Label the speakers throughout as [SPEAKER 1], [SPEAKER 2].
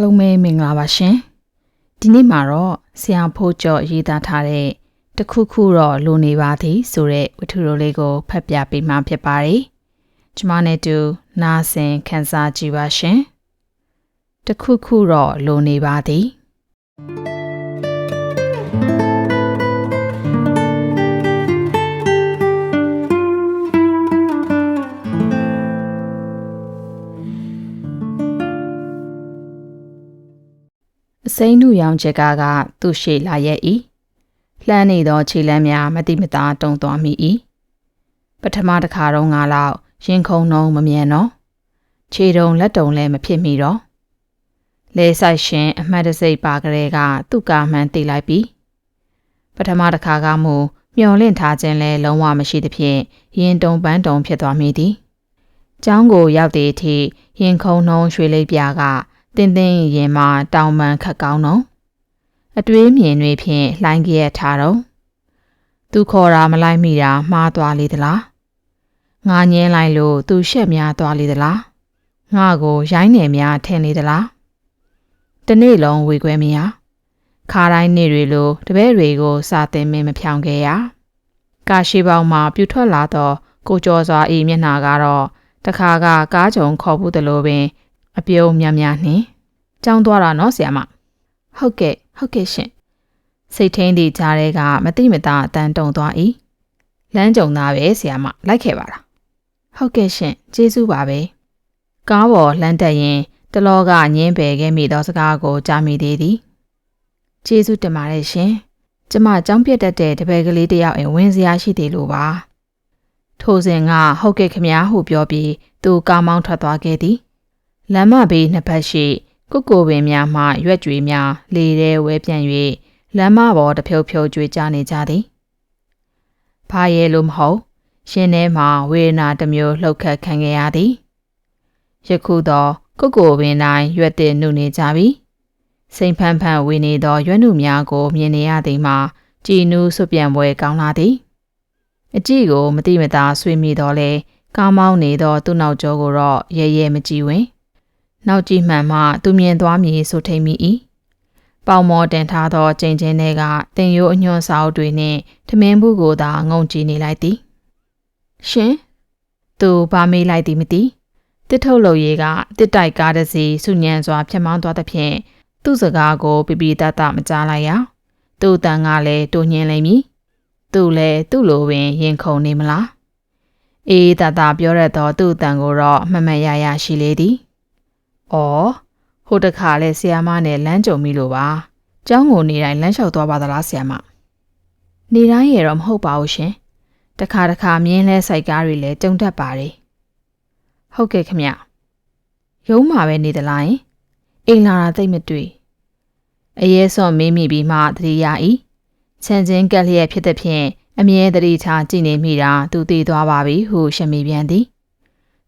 [SPEAKER 1] အားလုံးပဲမင်္ဂလာပါရှင်ဒီနေ့မှာတော့ဆရာဖိုးကျော်ရေးသားထားတဲ့တခုခုတော့လိုနေပါသည်ဆိုတဲ့ဝတ္ထုတော်လေးကိုဖတ်ပြပေးမှာဖြစ်ပါတယ်ကျမနဲ့တူနားဆင်ခန်းစားကြည့်ပါရှင်တခုခုတော့လိုနေပါသည် စိမ့်နုရောင်ချက်ကကသူ့ရှေ့လာရဲ့ဤလှမ်းနေသောခြေလမ်းများမတိမတာတုံသွားမိ၏ပထမတစ်ခါတော့ငါလောက်ရင်ခုန်နှုံးမမြင်တော့ခြေတုံလက်တုံလည်းမဖြစ်မိတော့လဲဆိုင်ရှင်အမှတ်တစိတ်ပါကလေးကသူ့ကာမှန်တိလိုက်ပြီပထမတစ်ခါကမူမျော်လင့်ထားခြင်းလဲလုံးဝမရှိသဖြင့်ရင်တုံပန်းတုံဖြစ်သွားမိသည်ကျောင်းကိုရောက်သည့်အထိရင်ခုန်နှုံးရွှေလိပ်ပြာက တင်းတင်းရင်မှတောင်ပန်ခတ်ကောင်းတော့အတွေးမြင်တွေဖြင့်လှိုင်းကြရထားတော့သူခေါ်တာမလိုက်မိတာမှားသွားလေသလားငါညင်းလိုက်လို့သူရှက်များသွားလေသလားငါကိုရိုင်းနယ်များထင်လေသလားတနေ့လုံးဝေခွဲမရခါတိုင်းနေ့တွေလိုတပည့်တွေကိုစာသင်မင်းမဖြောင်ခဲ့ရကာရှိပေါင်းမှာပြူထွက်လာတော့ကိုကျော်စွာဤမျက်နှာကတော့တခါကကားကြုံခေါ်ဘူးတလို့ပင် အပြုံးများများနှင်းကြောင်းသွားတာနော်ဆီယမဟုတ်ကဲ့ဟုတ်ကဲ့ရှင်စိတ်ထင်းသည့်ကြားထဲကမတိမတာအတန်တုံသွား၏လမ်းကြုံသားပဲဆီယမလိုက်ခဲ့ပါလားဟုတ်ကဲ့ရှင်ကျေးဇူးပါပဲကားပေါ်လှမ်းတက်ရင်တလောကညင်းပယ်ခဲ့မိသောစကားကိုကြားမိသေးသည်ကျေးဇူးတင်ပါတယ်ရှင်ကျမကြောင်းပြတ်တတ်တဲ့တပည့်ကလေးတယောက်အဝင်စရာရှိသေးလို့ပါထိုစဉ်ကဟုတ်ကဲ့ခမညာဟုပြောပြီးသူကားမောင်းထွက်သွားခဲ့သည် လမ်းမဘေးနှစ်ဖက်ရှိကုတ်ကိုပင်များမှရွက်ကြွေများလေထဲဝဲပြန်၍လမ်းမပေါ်တဖြုတ်ဖြုတ်ကြွေကြနေကြသည်။ဘာရဲလို့မဟုတ်ရှင်ထဲမှာဝေဒနာတစ်မျိုးလှုပ်ခတ်ခံခဲ့ရသည်။ယခုတော့ကုတ်ကိုပင်တိုင်းရွက်တဲ့နှုတ်နေကြပြီ။စိန်ဖန်ဖန်ဝေနေသောရွက်နှုများကိုမြင်နေရသည်မှာကြည်နူးဆွပြန်ပွဲကောင်းလာသည်။အကြည့်ကိုမတိမတာဆွေးမိတော့လေကားမောင်းနေသောသူ့နောက်ကျောကိုတော့ရဲရဲမကြည့်ဝင်။ နောက်ကြည့်မှန်မှသူမြင်သွားမည်ဆိုထိန်မိ၏ပေါမောတင်ထားသောကျိန်ချင်းတွေကတင်ရိုးအညွန့်စာအုပ်တွေနှင့်ထမင်းဘူးကိုသာငုံကြည့်နေလိုက်သည်ရှင်သူဘာမေးလိုက်သည်မသိတစ်ထုတ်လုပ်ရေးကတစ်တိုက်ကားတစ်စီစုညံစွာဖြတ်မောင်းသွားသဖြင့်သူ့စကားကိုပြပြတတ်တမကြားလိုက်ရသူ့တန်ကလည်းတူညင်းလိမ့်မည်သူလည်းသူ့လိုပင်ရင်ခုန်နေမလားအေးတတပြောရတော့သူ့တန်ကိုတော့မမတ်ရရရှိလေသည်။ အော်ဟိုတခါလဲဆီယာမနဲ့လမ်းကြုံမိလို့ပါ။ကျောင်းကိုနေတိုင်းလမ်းလျှောက်သွားပါသလားဆီယာမ။နေတိုင်းရတော့မဟုတ်ပါဘူးရှင်။တခါတခါမြင်းလဲစိုက်ကားတွေလည်းကြုံတတ်ပါတယ်။ဟုတ်ကဲ့ခမ။ရုံးမှာပဲနေသလားယင်။အိမ်လာတာသိမတွေ့။အရေးစွန်မေးမိပြီးမှတတိယဤ။ချန်ချင်းကက်လျက်ဖြစ်တဲ့ဖြင့်အမြဲတတိထားကြည်နေမိတာသူသိသွားပါပြီဟုရှမီပြန်သည်။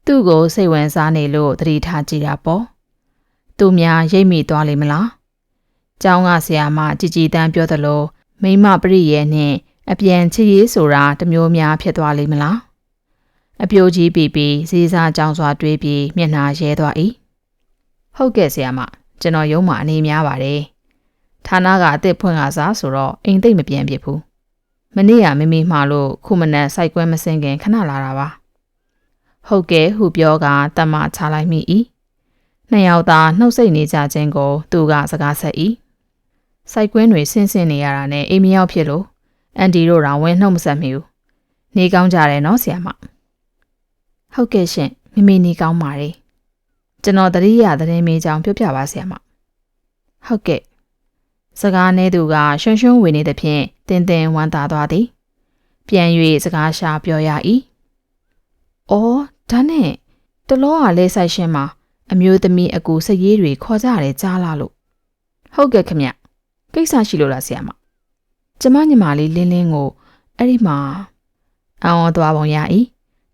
[SPEAKER 1] သူ့ကိုစိတ်ဝင်စားနေလို့တတိထားကြည့်တာပေါ့သူများရိပ်မိသွားလိမ့်မလား။ကျောင်းကဆရာမကြည်ကြည်တန်းပြောသလိုမိမပရိရဲ့နှင့်အပြန်ချစ်ရေးဆိုတာတမျိုးများဖြစ်သွားလိမ့်မလား။အပြိုကြီးပြီးပြီးဈေးစားကြောင်စွာတွေးပြီးမျက်နှာရဲသွား၏။ဟုတ်ကဲ့ဆရာမကျွန်တော်ရုံးမှာအနေများပါတယ်။ဌာနကအစ်စ်ဖွင့်ကစားဆိုတော့အိမ်သိမ့်မပြန်ဖြစ်ဘူး။မနေ့ကမမေမှားလို့ခုမနက်စိုက်ကွဲမစင်ခင်ခဏလာတာပါ။ ဟုတ်ကဲ့ဟုပြောကတမချလိုက်မိ၏နှစ်ယောက်သာနှုတ်ဆက်နေကြခြင်းကို သူကစကားဆက်၏စိုက်ကွင်းတွေဆင်းဆင်းနေရတာနဲ့အိမ်မရောက်ဖြစ်လို့အန်တီတို့တောင်ဝင်းနှုတ်မဆက်မိဘူးနေကောင်းကြတယ်နော်ဆရာမဟုတ်ကဲ့ရှင်မိမိနေကောင်းပါတယ်ကျွန်တော်တတိယသတင်းမေးကြောင်ပြောပြပါဆရာမဟုတ်ကဲ့စကားနေသူကရွှွန်းရွှွန်းဝင်နေသဖြင့်တင်းတင်းဝမ်းသာသွားသည်ပြန်၍စကားရှာပြောရ၏ အော်ဒါနဲ့တလောကလဲဆိုင်ရှင်မှာအမျိုးသမီးအကူစရေးတွေခေါ်ကြတယ်ကြားလားလို့ဟုတ်ကဲ့ခမကိစ္စရှိလို့လားဆရာမကျမညီမလေးလင်းလင်းကိုအဲ့ဒီမှာအော်သွားပုံရ၏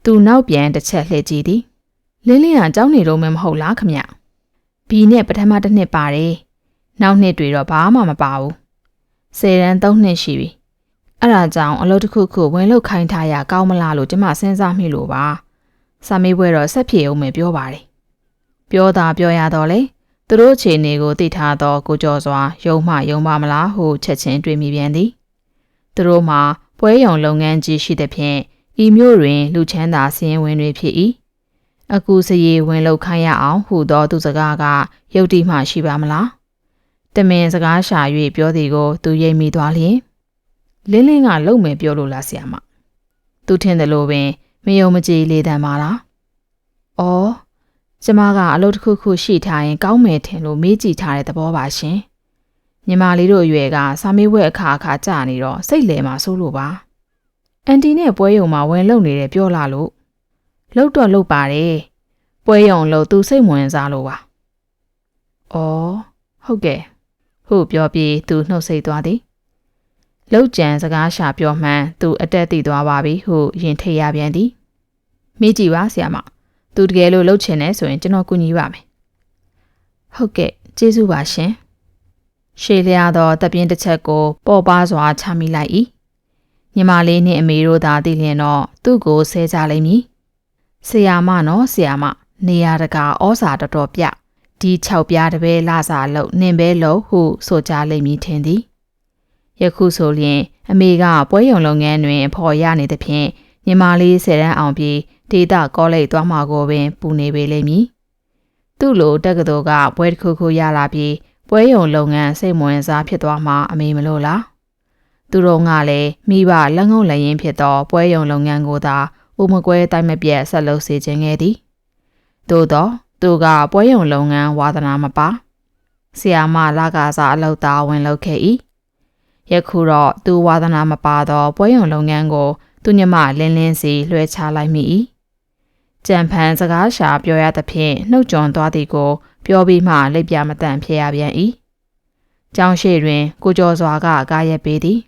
[SPEAKER 1] သူနောက်ပြန်တစ်ချက်လှည့်ကြည့်သည်လင်းလင်းကကြောင်းနေတော့မှမဟုတ်လားခမဘီနဲ့ပထမတစ်နှစ်ပါတယ်နောက်နှစ်တွေတော့ဘာမှမပါဘူးဆယ်ရန်သုံးနှစ်ရှိပြီ အဲ့ဒါကြောင့်အလုပ်တစ်ခုခုဝင်လုပ်ခိုင်းထားရကောင်းမလားလို့ကျမစဉ်းစားမိလို့ပါစာမေးပွဲတော့ဆက်ဖြေအောင်မယ်ပြောပါတယ်ပြောတာပြောရတော့လေသူတို့အခြေအနေကိုသိထားသောကိုကျော်စွာယုံမှယုံပါမလားဟုချက်ချင်းတွေးမိပြန်သည်သူတို့မှာပွဲရုံလုပ်ငန်းကြီးရှိသဖြင့်ဤမျိုးတွင် လူချမ်းသာစည်ရင်ဝင်တွေဖြစ်၏အကူစရီဝင်လောက်ခိုင်းရအောင်ဟူသောသူစကားကယုတ်တိမှရှိပါမလားတမင်စကားရှာ၍ပြောသည်ကို သူရိပ်မိသွားလျင် လင်းလင်းကလုံမယ်ပြောလို့လားဆရာမသူထင်တယ်လို့ပင်မယုံမကြည်လေတံပါလား။အော်ကျမကအလုပ်တစ်ခုခုရှိထားရင်ကောင်းမယ်ထင်လို့မေးကြည့်ထားတဲ့သဘောပါရှင်။ညီမလေးတို့အရွယ်ကစာမေးပွဲအခါအခါကြာနေတော့စိတ်လဲမှာစိုးလို့ပါ။အန်တီနဲ့ပွဲရုံမှာဝင်လုံနေတယ်ပြောလာလို့လှုပ်တော့လှုပ်ပါတယ်။ပွဲရုံလို့သူစိတ်ဝင်စားလို့ပါ။အော်ဟုတ်ကဲ့။ဟုတ်ပြောပြီးသူနှုတ်ဆက်သွားသည်။ လှုပ်ကြံစကားရှာပြောမှန်းသူအတက်တည်သွားပါပြီဟုရင်ထိတ်ရပြန်သည်။မိကြည့်ပါဆရာမ။သူတကယ်လို့လှုပ်ချင်တယ်ဆိုရင်ကျွန်တော်ကူညီပါမယ်ဟုတ်ကဲ့ကျေးဇူးပါရှင်ရှေးလျားသောတပြင်းတစ်ချက်ကိုပေါ်ပါစွာချမိလိုက်၏ညီမလေးနှင့်အမေတို့သာသိလျင်တော့သူ့ကိုဆဲကြလိမ့်မည်ဆရာမနော်ဆရာမနေရတကာဩစာတော်တော်ပြဒီ6ပြားတပဲလာစာလို့နင်ပဲလို့ဟုဆိုကြလိမ့်မည်ထင်သည် ယခုဆိုလျင်အမေကပွဲရုံလုပ်ငန်းတွင်ဖော်ရနေသဖြင့်ညီမလေးဆယ်တန်းအောင်ပြီးဒေတာကောလိပ်သွားမှာကိုပင်ပူနေပေလိမ့်မည်။သူ့လိုတက္ကသိုလ်ကဘွဲတစ်ခုခုရလာပြီးပွဲရုံလုပ်ငန်းစိတ်ဝင်စားဖြစ်သွားမှအမေမလို့လား။သူတို့ကလည်းမိဘလက်ငုံလက်ရင်းဖြစ်သောပွဲရုံလုပ်ငန်းကိုသာဥမကွဲတိုင်းမပြတ်ဆက်လုပ်စေခြင်းခဲ့သည်။သို့သောသူကပွဲရုံလုပ်ငန်းဝါသနာမပါ။ဆီယာမလာကားစားအလုပ်သားဝင်လုပ်ခဲ့၏။ ယခုတော့သူဝါသနာမပါသောပွဲရုံလုပ်ငန်းကိုသူညမလင်းလင်းစီလွှဲချလိုက်မိ၏ကြံဖန်စကားရှာပြောရသဖြင့်နှုတ်ကြွန်သွားသည်ကို ပြောပြီးမှလက်ပြမတန့်ဖြစ်ရပြန်၏။ကျောင်းရှိတွင် ကိုကျော်စွာကကားရက်ပေးသည်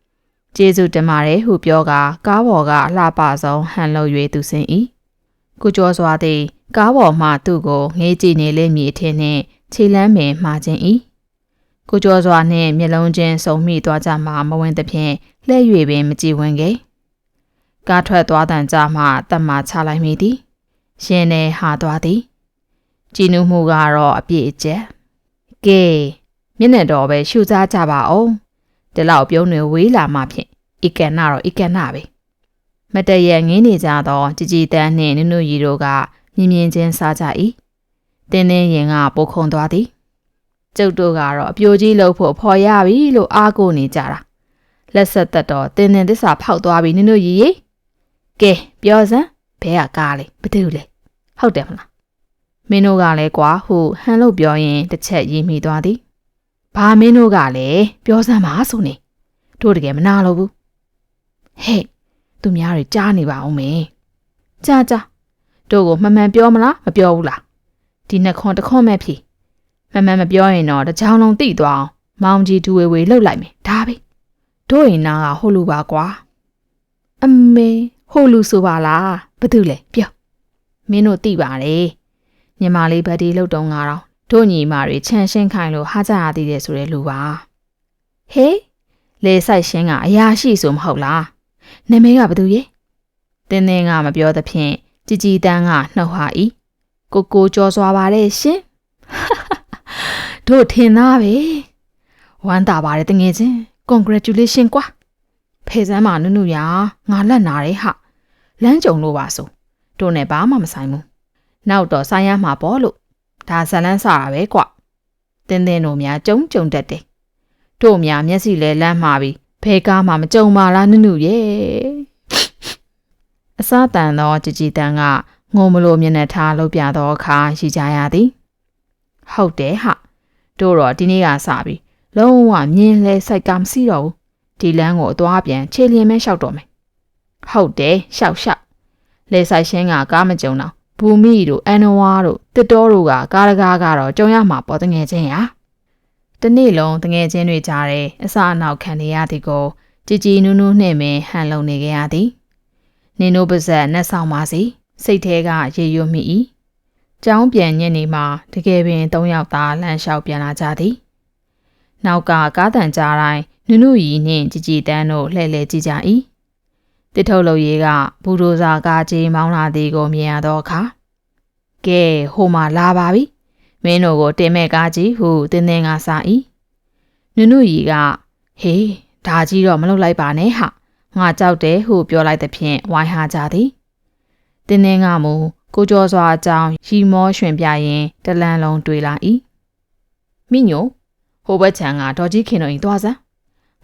[SPEAKER 1] ။ကျေးဇူးတင်ပါတယ်ဟုပြောကာကားပေါ်ကအလှပဆုံးဟန်လုံ၍သူဆင်း၏။ကိုကျော်စွာသည် ကားပေါ်မှသူ့ကိုငေးကြည့်နေလိမ့်မည်အထင်နှင့်ခြေလမ်းပင်မှားခြင်း၏။ ကိုကျော်စွာနှင့်မျက်လုံးချင်းစုံမိသွားကြမှမဝင်သဖြင့်လှည့်၍ပင်မကြည့်ဝင်ခဲ့။ကားထွက်သွားတန်ကြမှတတ်မှချလိုက်မိသည်ရှင်နေဟာသွားသည်ကြည်နူးမှုကတော့အပြည့်အကျက်ကဲမျက်နှာတော်ပဲရှူစားကြပါအောင်ဒီလောက်ပြုံးတွေဝေးလာမှဖြင့်ဤကနာတော့ဤကနာပဲမတရငင်းနေကြသောကြည်ကြည်တန်းနှင့်နုနုရီတို့ကမြင်မြင်ချင်းစားကြ၏တင်းတင်းရင်ကပိုခုံသွားသည် ကျုပ်တို့ကတော့အပြိုကြီးလှုပ်ဖို့ဖော်ရပြီလို့အားကိုနေကြတာလက်ဆက်သက်တော့တင်းတင်းသစ္စာဖောက်သွားပြီနုနုရီရေကဲပြောစမ်းဘဲကကားလေဘသူလဲဟုတ်တယ်မလားမင်းတို့ကလည်းကွာဟုဟန်လို့ပြောရင်တစ်ချက်ရေးမိသွားသည်ဘာမင်းတို့ကလည်းပြောစမ်းပါဆိုနေတို့တကယ်မနာလို့ဘူးဟဲ့သူများတွေကြားနေပါအောင်မေကြားကြားတို့ကိုမှန်မှန်ပြောမလားမပြောဘူးလားဒီနှစ်ခွန်တစ်ခွန်မဲ့ဖြီ မှန်မှန်မပြောရင်တော့တချောင်းလုံးတိသွားအောင်မောင်ကြီးဒူဝေဝေလှုပ်လိုက်မယ်ဒါပဲတို့ရင်နာကဟိုလူပါကွာအမေဟိုလူဆိုပါလားဘာတူလဲပြောမင်းတို့သိပါတယ်ညီမလေးဗတ်ဒီလှုပ်တုံးကတော့တို့ညီမတွေခြံရှင်းခိုင်းလို့ဟာကြရသေးတယ်ဆိုတဲ့လူပါဟေးလေဆိုင်ရှင်းကအရာရှိဆိုမဟုတ်လားနာမည်ကဘာတူရဲ့တင်းတင်းကမပြောသဖြင့်ကြည်ကြည်တန်းကနှုတ်ဟာဤကိုကိုကြောစွာပါတယ်ရှင် တို့ထင်သားပဲဝမ်းသာပါတယ်တငယ်ချင်း congratulation ကွာဖဲစမ်းမနုနုရငါလက်နာတယ်ဟာလမ်းကြုံလို့ပါဆိုတို့နဲ့ဘာမှမဆိုင်ဘူးနောက်တော့ဆိုင်ရမှာပေါ့လို့ဒါဇလန်းစတာပဲကွတင်းတင်းတို့များကြုံကြုံတတ်တယ်တို့များမျက်စိလဲလမ်းမှာပြီးဘဲကားမှမကြုံပါလားနုနုရဲ့အစားတန်သောကြည်ကြည်တန်ကငုံမလို့မျက်နှာထားလှုပ်ပြသောအခါရှိကြရသည်ဟုတ်တယ်ဟာ တို့တော့ဒီနေ့ကစပြီးလုံးဝမြင်းလဲစိုက်ကမရှိတော့ဘူးဒီလမ်းကိုအသွားပြန်ခြေလျင်မဲလျှောက်တော့မယ်ဟုတ်တယ်လျှောက်လျှောက်လေဆိုင်ရှင်းကကားမကြုံတော့ဘူမီတို့အန်နဝါတို့တစ်တော်တို့ကကားတကားကတော့ကြုံရမှာပေါ်တငယ်ချင်းရာတနေ့လုံးတငယ်ချင်းတွေကြားတယ်အစအနောက်ခံနေရသည်ကိုကြည်ကြည်နူးနူးနှင့်ပင်ဟန်လုံနေကြရသည်နင်တို့ပါဇက်နှက်ဆောင်ပါစီစိတ်ထဲကရေရွမိ၏ ကျောင်းပြန်ညက်နေမှာတကယ်ပင်၃ယောက်သားလမ်းလျှောက်ပြန်လာကြသည်နောက်ကကားတန်ကြားတိုင်းနုနုရီနှင့်ကြည်ကြည်တန်းတို့လှည့်လည်ကြည့်ကြ၏တစ်ထုတ်လုပ်ရေးကဘူဒိုဇာကားကြီးမောင်းလာသည်ကိုမြင်ရသောအခါကဲဟိုမှာလာပါပြီမင်းတို့ကိုတင်မဲ့ကားကြီးဟုတင်းတင်းကစား၏နုနုရီကဟေးဒါကြီးတော့မလုပ်လိုက်ပါနဲ့ဟာငါကြောက်တယ်ဟုပြောလိုက်သဖြင့်ဝိုင်းဟာကြသည်တင်းတင်းကမူ ကိုကျော်စွာအကြောင်းရီမောရွှင်ပြရင်တလန်လုံးတွေ့လာ၏မိညိုဟိုဘက်ချန်ကဒေါ်ကြီးခင်တို့ရင်သွားစမ်း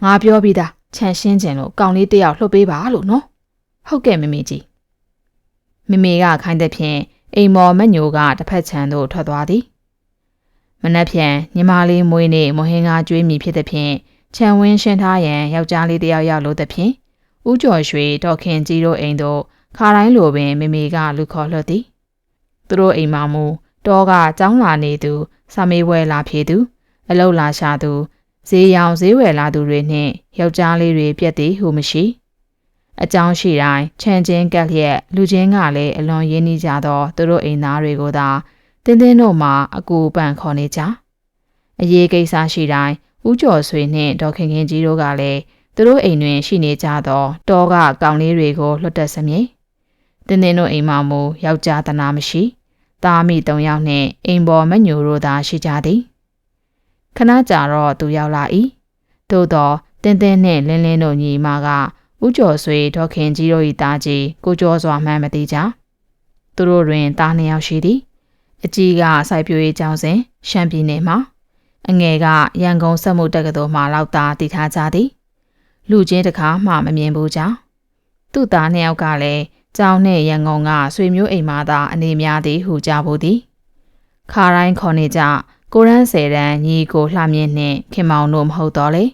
[SPEAKER 1] ငါပြောပြီးသားခြံရှင်းခြင်းလို့ကောင်လေးတယောက်လှုပ်ပေးပါလို့နော်ဟုတ်ကဲ့မမေကြီးမမေကခိုင်းတဲ့ဖြင့်အိမ်မော်မညိုကတစ်ဖက်ချန်သို့ထွက်သွားသည်မနှက်ဖြန်ညီမလေးမွေးနေ့မဟင်းကားကျွေးမိဖြစ်တဲ့ဖြင့်ခြံဝင်းရှင်းထားရန်ယောက်ျားလေးတယောက်ရောက်လို့တဲ့ဖြင့်ဦးကျော်ရွှေဒေါခင်ကြီးတို့အိမ်သို့ ခါတိုင်းလိုပင်မမေကလူခေါ်လွှတ်သည်သူတို့အိမ်မှာမူတောကចောင်းလာနေသူစာမေးပွဲလာဖြေသူ အလုတ်လာရှာသူဈေးရောင်ဈေးဝယ်လာသူတွေနှင့်ယောက်ျားလေးတွေပြက်သည်ဟုမရှိအကြောင်းရှိတိုင်းခြံချင်းကက်လျက်လူချင်းကလည်းအလွန်ရင်းနှီးကြသောသူတို့အိမ်သားတွေကိုသာတင်းတင်းတို့မှအကူပန့်ခေါ်နေကြအရေးကိစ္စရှိတိုင်းဦးကျော်ဆွေနှင့်ဒေါခင်ခင်ကြီးတို့ကလည်းသူတို့အိမ်တွင်ရှိနေကြသောတောကကောင်လေးတွေကိုလွတ်တက်စမြည် တင်းတင်းတို့အိမ်မှာမူယောက်ျားတနာမရှိသားမိ၃ယောက်နှင့်အိမ်ပေါ်မညိုတို့သာရှိကြသည်ခဏကြာတော့သူရောက်လာ၏သို့တော့တင်းတင်းနှင့်လင်းလင်းတို့ညီမကဥကျော်ဆွေဒေါခင်ကြီးတို့၏သားကြီးကိုကျော်စွာမှန်းမသိကြသူတို့တွင်သားနှစ်ယောက်ရှိသည်အကြီးကစိုက်ပျိုးရေးကျောင်းစဉ်ရှမ်းပြည်နယ်မှာအငယ်ကရန်ကုန်စက်မှုတက္ကသိုလ်မှလောက်သားတည်ထားကြသည် လူချင်းတစ်ခါမှမမြင်ဘူးကြောင်းသူ့သားနှစ်ယောက်ကလည်း ကျောင်းနဲ့ရန်ကုန်ကဆွေမျိုးအိမ်မှာသာအနေများသည်ဟုကြားဖို့သည်ခါတိုင်းခေါ်နေကြကိုရန်းဆယ်တန်းညီကိုလှမြင့်နှင့်ခင်မောင်တို့မဟုတ်တော့လေ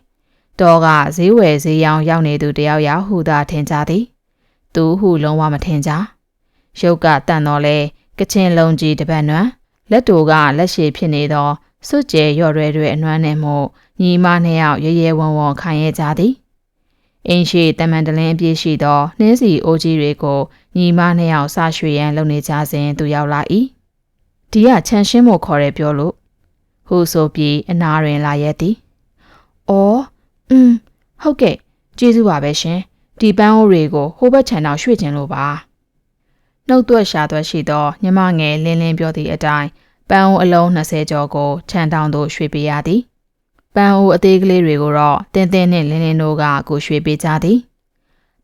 [SPEAKER 1] တောကဈေးဝယ်ဈေးရောင်းရောက်နေသူတယောက်ယောက်ဟုသာထင်ကြသည် သူဟုလုံးဝမထင်ကြရုပ်ကတန်တော်လဲကချင်လုံးကြီးတပတ်နွမ်းလက်တူကလက်ရှိဖြစ်နေသောစွတ်ကျဲရော့ရဲရဲအနွမ်းနဲ့မို့ညီမနှစ်ယောက်ရဲရဲဝံ့ဝံ့ခံရကြသည် အင်းရှိတမန်တလင်းအပြည့်ရှိသောနှင်းစီအိုးကြီးတွေကိုညီမနှစ်ယောက်ဆရွှေရန်လုပ်နေကြစဉ်သူရောက်လာ၏ဒီကခြံရှင်းဖို့ခေါ်တယ်ပြောလို့ဟူဆိုပြီးအနာရင်လာရဲ့သည်။အော်อืมဟုတ်ကဲ့ကျေးဇူးပါပဲရှင်ဒီပန်းအိုးတွေကိုဟိုဘက်ခြံတော်ရွှေ့ခြင်းလို့ပါနှုတ်သွက်ရှာသွက်ရှိသောညမငယ်လင်းလင်းပြောသည့်အတိုင်းပန်းအိုးအလုံး20ကျော်ကိုခြံတောင်သို့ရွှေ့ပေးရသည် ပန်းအိုးအသေးကလေးတွေကိုတော့တင်းတင်းနှင့်လင်းလင်းတို့ကကိုရွှေ့ပေးကြသည်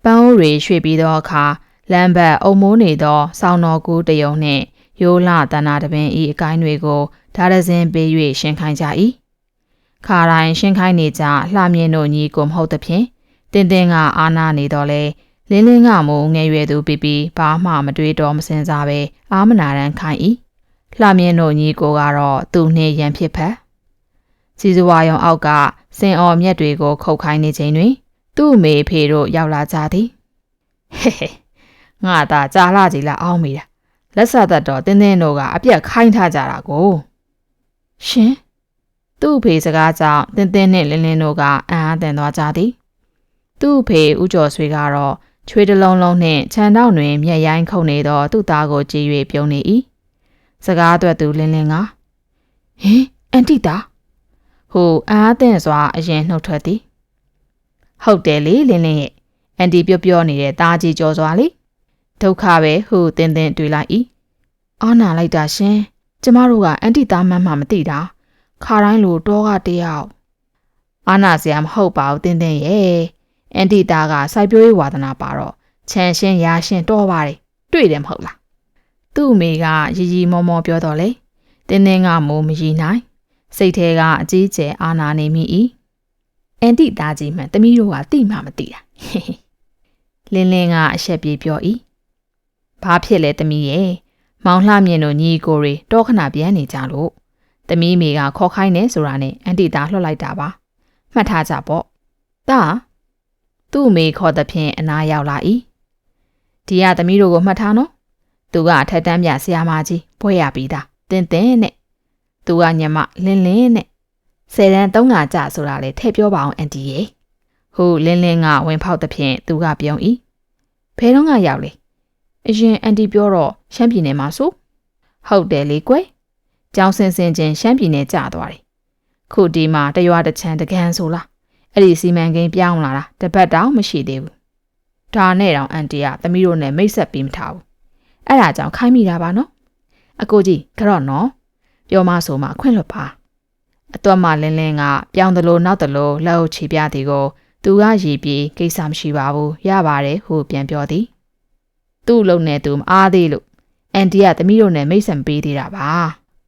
[SPEAKER 1] ပန်းအိုးတွေရွှေ့ပြီးသောအခါလမ်းဘက်အုံမိုးနေသောစောင်းတော်ကူတယုံနှင့်ရိုးလတနာတပင်ဤအကိုင်းတွေကိုဓာရဇင်းပေး၍ရှင်းခိုင်းကြ၏ခါတိုင်းရှင်းခိုင်းနေကြလှမြင့်တို့ညီကိုမဟုတ်သဖြင့်တင်းတင်းကအာနာနေတော့လေလင်းလင်းကမို့ငယ်ရွယ်သူပြပြဘာမှမတွေးတော့မစင်စားပဲအာမနာရန်ခိုင်း၏လှမြင့်တို့ညီကိုကတော့သူ့နှင့်ရန်ဖြစ်ဖက် စီစဝါရုံအောက်ကစင်အော်မြက်တွေကိုခုတ်ခိုင်းနေချိန်တွင် သူ့အမေဖေတို့ရောက်လာကြသည်ဟဲ့ဟဲ့ငါသာကြာလာကြီးလာအောင်မိတာလက်ဆက်သက်တော့တင်းတင်းတို့ကအပြက်ခိုင်းထားကြတာကိုရှင်သူ့ဖေစကားကြောင့်တင်းတင်းနဲ့လင်းလင်းတို့ကအံ့အားသင့်သွားကြသည် သူ့ဖေဦးကျော်ဆွေကတော့ချွေးတလုံးလုံးနှင့်ခြံတောက်တွင်မျက်ရိုင်းခုန်နေသောသူ့သားကိုကြည့်၍ပြုံးနေ၏စကားအတွက်သူလင်းလင်းကဟင်အန်တီတာ ဟိုအားသင့်စွာအရင်နှုတ်ထွက်သည်ဟုတ်တယ်လေလင်းလင်းရဲ့အန်တီပြောပြောနေတဲ့သားကြီးကြော်စွာလေဒုက္ခပဲဟုတင်းတင်းတွေးလိုက်၏အာနာလိုက်တာရှင်ကျမတို့ကအန်တီသားမှန်းမှမသိတာခါတိုင်းလိုတောကတယောက်အာနာစရာမဟုတ်ပါဘူးတင်းတင်းရဲ့အန်တီသားကစိုက်ပျိုးရေးဝါသနာပါတော့ခြံရှင်းရာရှင်းတော့ပါတယ်တွေ့တယ်မဟုတ်လားသူ့အမေကရီရီမောမောပြောတော့လေတင်းတင်းကမိုးမရီနိုင် စိတ်ထဲကအကြီးကျယ်အာနာနေမိ၏အန်တီသားကြီးမှန်တမီးတို့ကတိမှမသိတာလင်းလင်းကအရှက်ပြေပြော၏ဘာဖြစ်လဲတမီးရဲ့မောင်လှမြင့်တို့ညီကိုတွေတောခဏပြန်နေကြလို့တမီးမိကခေါ်ခိုင်းနေဆိုတာနဲ့အန်တီသားလှှတ်လိုက်တာပါမှတ်ထားကြပေါ့တာသူ့မိခေါ်တဲ့ဖြင့်အနာရောက်လာ၏ဒီကသမီးတို့ကိုမှတ်ထားနော်သူကထက်တန်းပြဆရာမကြီးဘွဲရပြီးသားတင်းတင်းနဲ့ သူကညမလင်းလင်းနဲ့ဆယ်တန်းသုံးငါကြဆိုတာလေထည့်ပြောပါအောင်အန်တီရဲ့ဟိုလင်းလင်းကဝင်ဖောက်တဲ့ဖြင့်သူကပြုံး၏ဘယ်တော့ကရောက်လဲအရင်အန်တီပြောတော့ရှမ်းပြည်နယ်မှာဆိုဟုတ်တယ်လေကွယ်ကျောင်းစင်စင်ချင်းရှမ်းပြည်နယ်ကြာသွားတယ်ခုဒီမှာတရွာတစ်ချမ်းတကန်ဆိုလားအဲ့ဒီစီမံကိန်းပြောင်းလာတာတပတ်တောင်မရှိသေးဘူးဒါနဲ့တောင်အန်တီကသမီးတို့နဲ့မိတ်ဆက်ပြီးမထားဘူးအဲ့ဒါကြောင့်ခိုင်းမိတာပါနော်အကိုကြီးကတော့နော် ပြောမဆိုမှခွင့်လွတ်ပါအတော့မှလင်းလင်းကပြောင်းသလိုနောက်သလိုလက်အုပ်ချီပြသည်ကို သူကရည်ပြီးကိစ္စမရှိပါဘူးရပါတယ်ဟုပြန်ပြောသည်သူ့လုံနဲ့သူမအားသေးလို့အန်တီကသမီးတို့နဲ့မိတ်ဆက်ပေးသေးတာပါ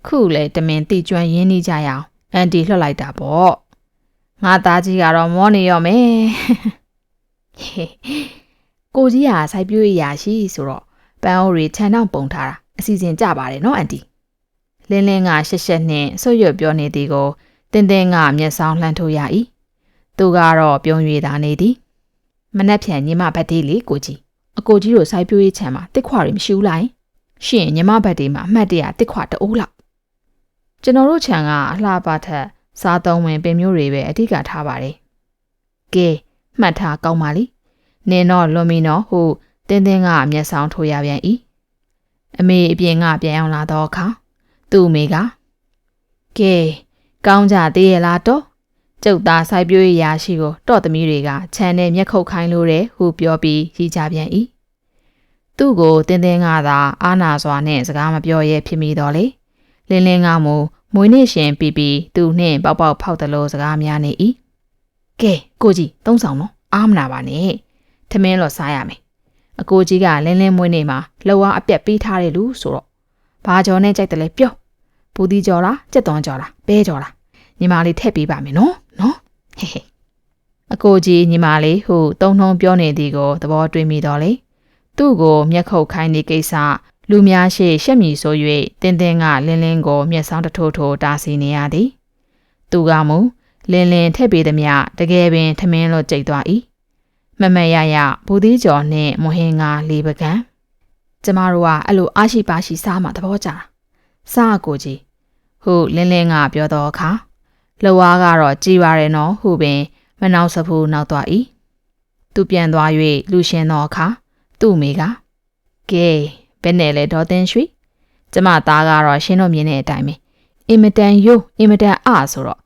[SPEAKER 1] ခုလေတမင်တိကျွမ်းရင်းနှီးကြရအောင်အန်တီလှုပ်လိုက်တာပေါ့ငါသားကြီးကတော့မောနေရောမယ်ကိုကြီးဟာစိုက်ပြွေးရာရှိဆိုတော့ပန်းအိုးတွေခြံနှောင်ပုံထားတာအစီအစဉ်ကြပါတယ်နော်အန်တီ လင်းလင်းကရှက်ရှက်နှင့်ဆွတ်ရွတ်ပြောနေသည်ကိုတင်းတင်းကမျက်စောင်းလှမ်းထိုးရ၏သူကတော့ပြုံး၍သာနေသည်မနှက်ဖြန်ညီမဘတ်သေးလေကိုကြီးအကိုကြီးတို့စိုက်ပြွေးခြံမှာတစ်ခွာတွေမရှိဘူးလားရှင်ညီမဘတ်သေးမှာအမှတ်တရတစ်ခွာတအိုးလောက်ကျွန်တော်တို့ခြံကအလှပထက်စားသုံးဝင်ပင်မျိုးတွေပဲအဓိကထားပါတယ်ကဲမှတ်ထားကောင်းပါလိနင်တော့လွန်မီနော်ဟုတင်းတင်းကမျက်စောင်းထိုးရပြန်၏အမေအပြင်ကပြန်အောင်လာတော့အခါ သူ့အမေကကဲကောင်းကြသေးရဲ့လားတော့ကျုပ်သားဆိုင်ပြွေးရာရှိကိုတော့သမီးတွေကခြံနဲ့မျက်ခုတ်ခိုင်းလို့တဲ့ဟုပြောပြီးရီကြပြန်၏သူ့ကိုတင်းတင်းကသာအာနာစွာနဲ့စကားမပြောရဲဖြစ်မိတော့လေလင်းလင်းကမူမွေးနေ့ရှင်ပြီးပြီးသူနှင့်ပေါက်ပေါက်ဖောက်တယ်လို့စကားများနေ၏ကဲကိုကြီးသုံးဆောင်နော်အားမနာပါနဲ့ထမင်းလော်စားရမယ်အကိုကြီးကလင်းလင်းမွေးနေ့မှာလှဝါအပြက်ပေးထားတယ်လူဆိုတော့ဘာကြော်နဲ့ကြိုက်တယ်လဲပြော ပူတီကြော်လားကြက်သွန်ကြော်လားပဲကြော်လားညီမလေးထည့်ပေးပါမယ်နော်နော်ဟဲ့ဟဲ့အကိုကြီးညီမလေးဟုတုံထုံပြောနေသည်ကိုသဘောတွေ့မိတော့လေသူ့ကိုမျက်ခုတ်ခိုင်းနေကိစ္စလူများရှိရှက်မြည်ဆို၍တင်းတင်းကလင်းလင်းကိုမျက်စောင်းတထိုးထိုးတားစီနေရသည်သူကမူလင်းလင်းထည့်ပေးသည်မြတကယ်ပင်ထမင်းလို့ကြိတ်သွား၏မမရရဘူသီးကျော်နှင့်မဟင်ငါလေးပကံကျမတို့ကအဲ့လိုအားရှိပါရှိစားမှသဘောကျတာစားကိုကြီး ဟုလင်းလင်းကပြောတော့အခါလှဝါးကတော့ကြည်ပါရဲ့နော်ဟုပင် မနှောက်စဖူးနောက်သွား၏သူပြန်သွား၍လူရှင်တော့အခါသူ့မိကကဲဘယ်နဲ့လဲဒေါ်သိန်းရွှေကျမသားကတော့ရှင်းတော့မြင်တဲ့အတိုင်းပဲအင်မတန်ယိုးအင်မတန်အဆိုတော့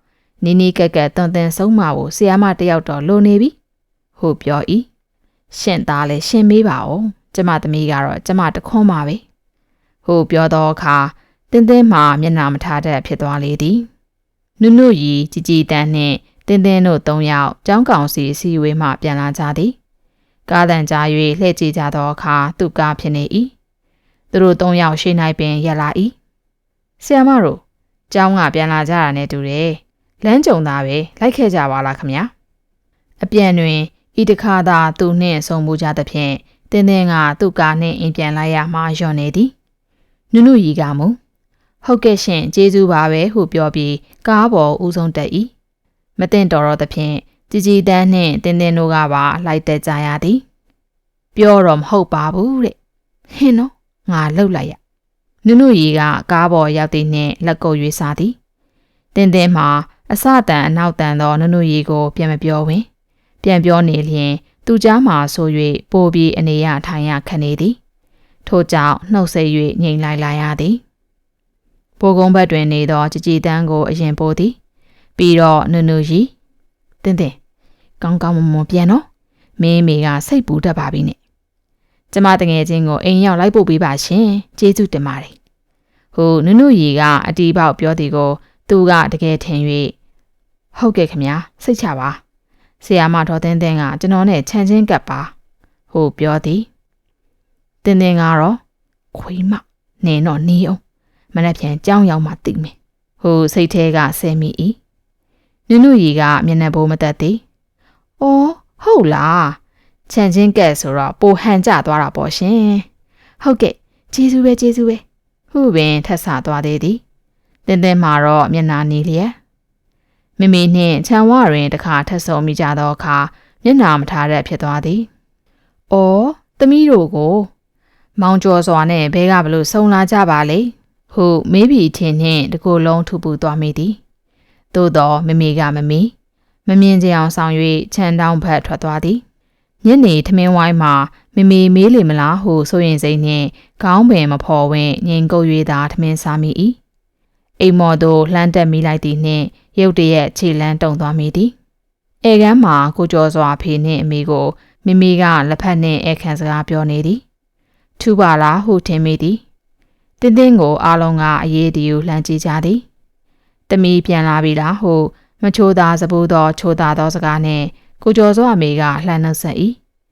[SPEAKER 1] နီနီကက်ကက်တန်တန်ဆုံးမကိုဆီယာမတယောက်တော့လိုနေပြီဟုပြော၏ရှင်သားလည်းရှင်မေးပါဦးကျမသမီးကတော့ကျမတခွန်းပါပဲဟုပြောတော့အခါ တင်းတင်းမှမျက်နှာမထားတတ်ဖြစ်သွားလေသည်နုနုရီကြည်ကြည်တန်းနှင့်တင်းတင်းတို့၃ယောက်ကျောင်းကောင်စီစီဝေးမှပြန်လာကြသည်ကားတန်ကြား၍လှည့်ကြည့်ကြသောအခါသူ့ကားဖြစ်နေ၏သူတို့၃ယောက်ရှေ့၌ပင်ရက်လာ၏ဆီယမတို့ကျောင်းကပြန်လာကြတာနဲ့တူတယ်လမ်းကြုံသားပဲလိုက်ခဲ့ကြပါလားခမညာအပြန်တွင်ဤတခါသာသူနှင့်ဆုံမှုကြသဖြင့်တင်းတင်းကသူ့ကားနှင့်အိမ်ပြန်လိုက်ရမှယွန်နေသည်နုနုရီကမူ ဟုတ်ကဲ့ရှင်ကျေးဇူးပါပဲဟုပြောပြီးကားပေါ်ဦးဆုံးတက်၏မတင်တော်တော့သဖြင့်ကြည်ကြည်တန်းနှင့်တင်းတင်းတို့ကပါလိုက်တက်ကြရသည် ပြောတော့မဟုတ်ပါဘူးတဲ့ဟင်းနော်ငါလှုပ်လိုက်ရနုနုရီကကားပေါ်ရောက်သည်နှင့်လက်ကုပ်၍စားသည်တင်းတင်းမှာအစတန်အနောက်တန်သောနုနုရီကို ပြန်မပြောဝင် ပြန်ပြောနေလျင်သူကြားမှဆို၍ပိုပြီးအနေရထိုင်ရခနေသည် ထို့ကြောင့်နှုတ်ဆက်၍ငိမ်လိုက်လာရသည် ဘိုးကုန်းဘက်တွင်နေသောကြကြည်တန်းကိုအရင်ပို့သည်ပြီးတော့နုနုရီတင်းတင်းကောင်းကောင်းမွန်မွန်ပြန်တော့မင်းမေကစိတ်ပူတတ်ပါပြီနဲ့ကျမတငယ်ချင်းကိုအိမ်ရောက်လိုက်ပို့ပေးပါရှင်ကျေးဇူးတင်ပါတယ်ဟိုနုနုရီကအတီးပေါက်ပြောသည်ကို သူကတကယ်ထင်၍ဟုတ်ကဲ့ခမညာစိတ်ချပါဆရာမတော်တင်းတင်းကကျွန်တော်နဲ့ခြံချင်းကပ်ပါဟိုပြောသည်တင်းတင်းကတော့ခွေးမနင်းတော့နီးအောင် မနေ့ပြန်ကြောင်းရောက်မှသိမယ်ဟိုစိတ်ထဲကဆဲမိ၏နုနုရီကမျက်နှာဘိုးမတက်သည်အော်ဟုတ်လားခြံချင်းကဲဆိုတော့ပိုဟန်ကြသွားတာပေါ့ရှင်ဟုတ်ကဲ့ကျေးဇူးပဲကျေးဇူးပဲဟုပင်ထက်ဆသွားသေးသည်တင်းတင်းမှာတော့မျက်နှာနီးလျက်မိမိနှင့်ခြံဝတွင်တခါထက်ဆုံမိကြသောအခါမျက်နှာမထားတတ်ဖြစ်သွားသည်။အော်သမီးတို့ကို မောင်ကျော်စွာနဲ့ဘဲကဘလို့ဆုံလာကြပါလေ။ ဟုမေးပြီးထင်နှင့်တကိုယ်လုံးထူပူသွားမိသည်။သို့တော့မမေကမမီမမြင်ကြအောင်ဆောင်၍ခြံတောင်းဖက်ထွက်သွားသည်။ညနေထမင်းဝိုင်းမှာမမေမေးလေမလားဟုဆိုရင်စိတ်နှင့်ခေါင်းပင်မဖော်ဝင်ငင်ကုတ်၍သာထမင်းစားမိ၏။အိမ်မော်သို့လှမ်းတက်မိလိုက်သည်နှင့်ရုတ်တရက်ခြေလန်းတုံသွားမိသည်ဧကန်းမှာကိုကျော်စွာဖေနှင့်အမေကိုမိမိကလက်ဖက်နှင့်ဧကန်စကားပြောနေသည်ထူပါလားဟုထင်မိသည် တင်းတင်းကိုအားလုံးကအရေးတယူလှမ်းကြည့်ကြသည်။တမီပြန်လာပြီလားဟုမချိုးသာစပူသောချိုးသာသောစကားနှင့်ကိုကျော်စောအမေကလှမ်းနှုတ်ဆက်၏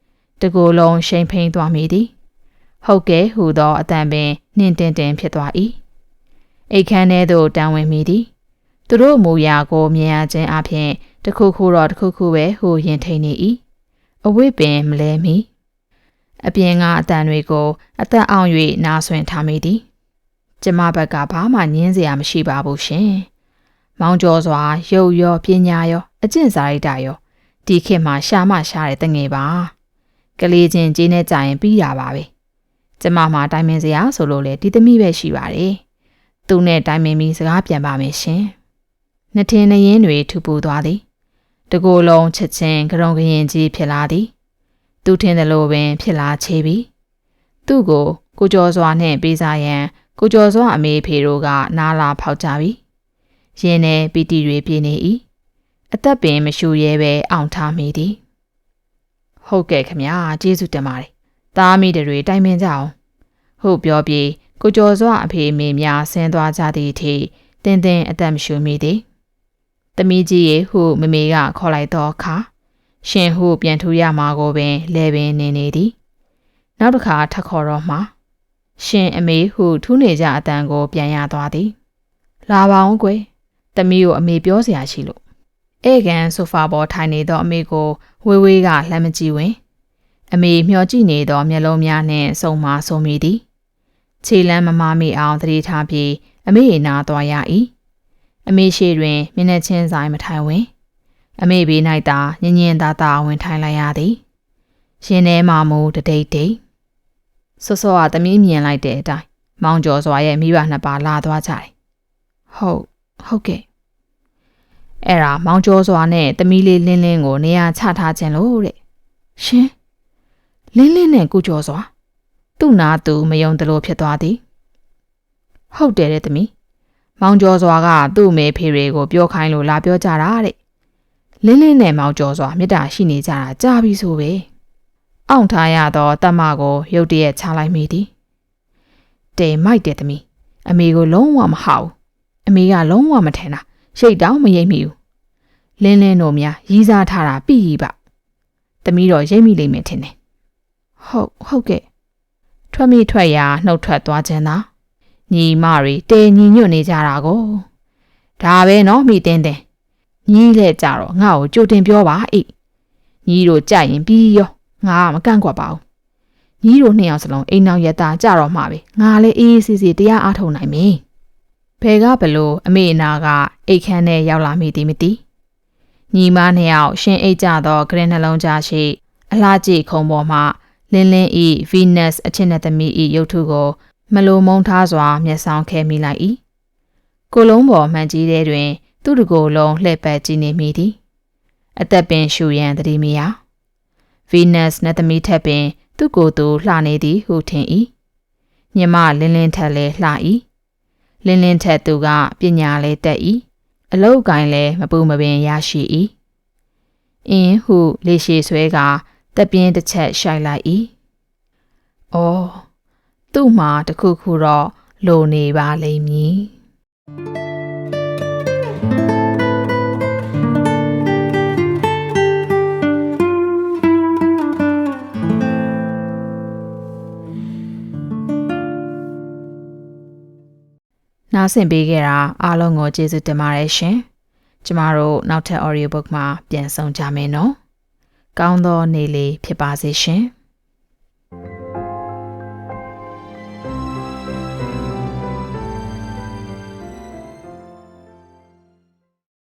[SPEAKER 1] ။တကူလုံးရှိန်ဖိန်သွားမိသည်။ဟုတ်ကဲ့ဟူသောအတန်ပင်နှင်းတင်တင်ဖြစ်သွား၏။အိတ်ခမ်းထဲသို့တန်ဝင်မိသည်။သူတို့မူရာကိုမြင်ရခြင်းအပြင်တခုခုတော့တခုခုပဲဟူရင်ထိန်နေ၏။အဝိပင်မလဲမီအပြင်ကအတန်တွေကိုအသက်အောင်၍နားဆွင့်ထားမိသည်။ ကျမဘက်ကဘာမှညင်းစရာမရှိပါဘူးရှင်။မောင်ကျော်စွာရုပ်ရောပညာရောအကျင့်စာရိတ္တရောဒီခေတ်မှာရှာမရှာတဲ့တငယ်ပါ။ကလေးချင်းကြီးနဲ့ကြာရင်ပြီးရပါပဲ။ကျမမှာတိုင်ပင်စရာဆိုလို့လေဒီသမီးပဲရှိပါတယ်။သူနဲ့တိုင်ပင်ပြီးစကားပြန်ပါမယ်ရှင်။နှစ်ထင်းနှရင်တွေထူပူသွားသည်။တကိုယ်လုံးချက်ချင်းကရုံကရင်ကြီးဖြစ်လာသည်။သူထင်တယ်လို့ပင်ဖြစ်လာချေပြီ။သူ့ကိုကိုကျော်စွာနဲ့ပေးစားရန် ကိုကျော်စွာအမေဖေတို့ကနားလာဖောက်ကြပြီ။ရင်းနဲ့ပီတီတွေပြင်းနေ၏။အသက်ပင်မရှူရဲပဲအောင်ထားမိသည်။ဟုတ်ကဲ့ခမညာကျေးဇူးတင်ပါတယ်။သားမိတွေတိုင်ပင်ကြအောင်။ဟုတ်ပြောပြီးကိုကျော်စွာအဖေမေများဆင်းသွားကြသည့်အထိတင်းတင်းအသက်မရှူမိသည်။သမီးကြီးရေဟုမမေကခေါ်လိုက်တော့အခါရှင်ဟုပြန်ထူရမှာကိုပင်လဲပင်နေနေသည်။နောက်တစ်ခါထပ်ခေါ်တော့မှ ရှင်အမေဟုထူးနေကြအတန်ကို ပြန်ရသွားသည်။လာပါအောင်ကွယ်။သမီးကိုအမေပြောစရာရှိလို့ဧကန်ဆိုဖာပေါ်ထိုင်နေသောအမေကိုဝေးဝေးကလှမ်းမကြည့်ဝင်အမေမျှော်ကြည့်နေသောမျက်လုံးများနှင့်စုံမဆုံမိသည်ခြေလမ်းမမမိအောင်သတိထားပြီးအမေနာသွားရ၏အမေရှိတွင်မျက်နှာချင်းဆိုင်မထိုင်ဝင်အမေဘေး၌သာညင်ညင်သာသာဝင်ထိုင်လိုက်ရသည်ရှင်ထဲမှမူတဒိတ်ဒိတ် ဆော့ဆော့ကသမီးမြင်လိုက်တဲ့အတိုင်းမောင်ကျော်စွာရဲ့မိဘနှစ်ပါးလာသွားကြတယ်ဟုတ်ဟုတ်ကဲ့အဲ့ဒါမောင်ကျော်စွာနဲ့သမီးလေးလင်းလင်းကိုနေရာချထားခြင်းလို့တဲ့ရှင်လင်းလင်းနဲ့ကုကျော်စွာသူ့နာသူမယုံတလို့ဖြစ်သွားသည်ဟုတ်တယ်တဲ့သမီးမောင်ကျော်စွာကသူ့မေဖေတွေကိုပြောခိုင်းလို့လာပြောကြတာတဲ့လင်းလင်းနဲ့မောင်ကျော်စွာမေတ္တာရှိနေကြတာကြားပြီဆိုပဲ အောင့်ထားရသောတမကိုရုတ်တရက်ချလိုက်မိသည်တဲမိုက်တဲ့သမီးအမေကိုလုံးဝမဟောက်အမေကလုံးဝမထင်တာရှိတ်တောင်မရိပ်မိဘူးလင်းလင်းတို့များရီးစားထားတာပြီးပါသမီးတော့ရိပ်မိလိမ့်မယ်ထင်တယ်ဟုတ်ဟုတ်ကဲ့ထွက်မိထွက်ရာနှုတ်ထွက်သွားခြင်းသာညီမတွေတဲညီညွတ်နေကြတာကိုဒါပဲနော်မိတင်းတင်းညီလဲကြတော့ငါ့ကိုကြိုတင်ပြောပါအိညီတို့ကြရင်ပြီးရော ငါကမကန့်ကွက်ပါဘူးညီတို့နှစ်ယောက်စလုံးအိမ်နောက်ရတာကြတော့မှပဲငါလည်းအေးအေးဆေးဆေးတရားအားထုတ်နိုင်မယ်ဘယ်ကဘလို့အမေအနာကအိတ်ခမ်းနဲ့ရောက်လာမိသည်မသိညီမနှစ်ယောက်ရှင်အိတ်ကြသောဂရင်နှလုံးကြားရှိ အလားကြည့်ခုံပေါ်မှလင်းလင်းဤ Venus အချစ်နဲ့သမီးဤရုပ်ထုကို မလိုမုံထားစွာမျက်ဆောင်ခဲမိလိုက်၏ကိုလုံးပေါ်မှန်ကြီးတဲ့တွင် သူ့တကိုယ်လုံးလှည့်ပတ်ကြည့်နေမိသည်အသက်ပင်ရှူရန်တတိမီယာ Venus နဲ့သမီးထက်ပင် သူ့ကိုယ်သူလှနေသည်ဟုထင်၏မြမလင်းလင်းထက်လည်းလှ၏လင်းလင်းထက်သူကပညာလည်းတက်၏အလုတ်ကိုင်းလည်းမပူမပင်ရရှိ၏အင်းဟုလေရှည်ဆွဲကတပြင်းတစ်ချက်ရှိုက်လိုက်၏။အော်သူ့မှာတခုခုတော့လိုနေပါလိမ့်မည်။ နားဆင်ပေးခဲ့တာအားလုံးကိုကျေးဇူးတင်ပါတယ်ရှင်။ကျမတို့နောက်ထပ် audio book မှာပြန်ဆုံကြမယ်နော်။ကောင်းသောနေ့လေးဖြစ်ပါစေရှင်။